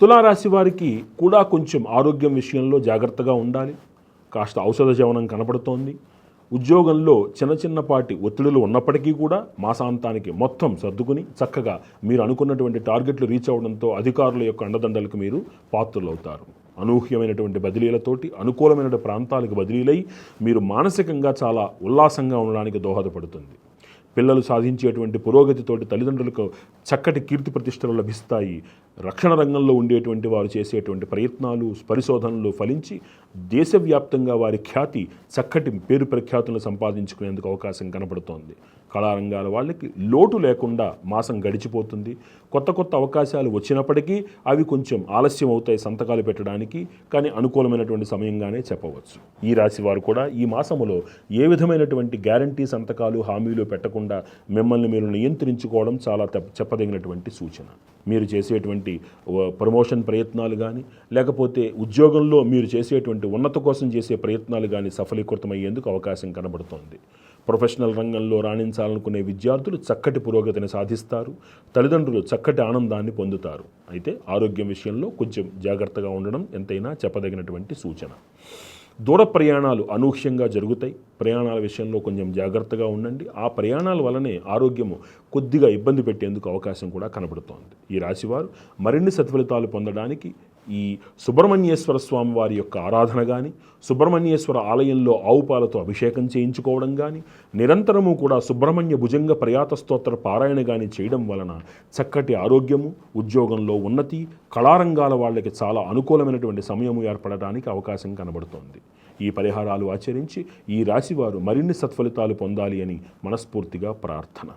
తులారాశి వారికి కూడా కొంచెం ఆరోగ్యం విషయంలో జాగ్రత్తగా ఉండాలి. కాస్త ఔషధ జీవనం కనపడుతోంది ఉద్యోగంలో చిన్న చిన్నపాటి ఒత్తిడులు ఉన్నప్పటికీ కూడా మాసాంతానికి మొత్తం సర్దుకుని చక్కగా మీరు అనుకున్నటువంటి టార్గెట్లు రీచ్ అవ్వడంతో అధికారుల యొక్క అండదండలకు మీరు పాత్రులవుతారు. అనూహ్యమైనటువంటి బదిలీలతోటి అనుకూలమైన ప్రాంతాలకు బదిలీలై మీరు మానసికంగా చాలా ఉల్లాసంగా ఉండడానికి దోహదపడుతుంది. పిల్లలు సాధించేటువంటి పురోగతితోటి తల్లిదండ్రులకు చక్కటి కీర్తి ప్రతిష్టలు లభిస్తాయి. రక్షణ రంగంలో ఉండేటువంటి వారు చేసేటువంటి ప్రయత్నాలు పరిశోధనలు ఫలించి దేశవ్యాప్తంగా వారి ఖ్యాతి చక్కటి పేరు ప్రఖ్యాతులను సంపాదించుకునేందుకు అవకాశం కనపడుతోంది కళారంగాల వాళ్ళకి లోటు లేకుండా మాసం గడిచిపోతుంది. కొత్త కొత్త అవకాశాలు వచ్చినప్పటికీ అవి కొంచెం ఆలస్యం అవుతాయి సంతకాలు పెట్టడానికి కానీ అనుకూలమైనటువంటి సమయంగానే చెప్పవచ్చు. ఈ రాశి వారు కూడా ఈ మాసములో ఏ విధమైనటువంటి గ్యారంటీ సంతకాలు హామీలు పెట్టకుండా మిమ్మల్ని మీరు నియంత్రించుకోవడం చాలా చెప్పదగినటువంటి సూచన. మీరు చేసేటువంటి ప్రమోషన్ ప్రయత్నాలు కానీ లేకపోతే ఉద్యోగంలో మీరు చేసేటువంటి ఉన్నత కోసం చేసే ప్రయత్నాలు కానీ సఫలీకృతమయ్యేందుకు అవకాశం కనబడుతోంది. ప్రొఫెషనల్ రంగంలో రాణించాలనుకునే విద్యార్థులు చక్కటి పురోగతిని సాధిస్తారు తల్లిదండ్రులు చక్కటి ఆనందాన్ని పొందుతారు. అయితే ఆరోగ్యం విషయంలో కొంచెం జాగ్రత్తగా ఉండడం ఎంతైనా చెప్పదగినటువంటి సూచన. దూర ప్రయాణాలు అనూహ్యంగా జరుగుతాయి. ప్రయాణాల విషయంలో కొంచెం జాగ్రత్తగా ఉండండి. ఆ ప్రయాణాల వలనే ఆరోగ్యము కొద్దిగా ఇబ్బంది పెట్టేందుకు అవకాశం కూడా కనబడుతోంది. ఈ రాశివారు మరిన్ని సత్ఫలితాలు పొందడానికి ఈ సుబ్రహ్మణ్యేశ్వర స్వామి వారి యొక్క ఆరాధన కానీ సుబ్రహ్మణ్యేశ్వర ఆలయంలో ఆవు పాలతో అభిషేకం చేయించుకోవడం కానీ నిరంతరము కూడా సుబ్రహ్మణ్య భుజంగ ప్రయాత స్తోత్ర పారాయణ కానీ చేయడం వలన చక్కటి ఆరోగ్యము ఉద్యోగంలో ఉన్నతి కళారంగాల వాళ్ళకి చాలా అనుకూలమైనటువంటి సమయము ఏర్పడడానికి అవకాశం కనబడుతోంది. ఈ పరిహారాలు ఆచరించి ఈ రాశివారు మరిన్ని సత్ఫలితాలు పొందాలి అని మనస్ఫూర్తిగా ప్రార్థన.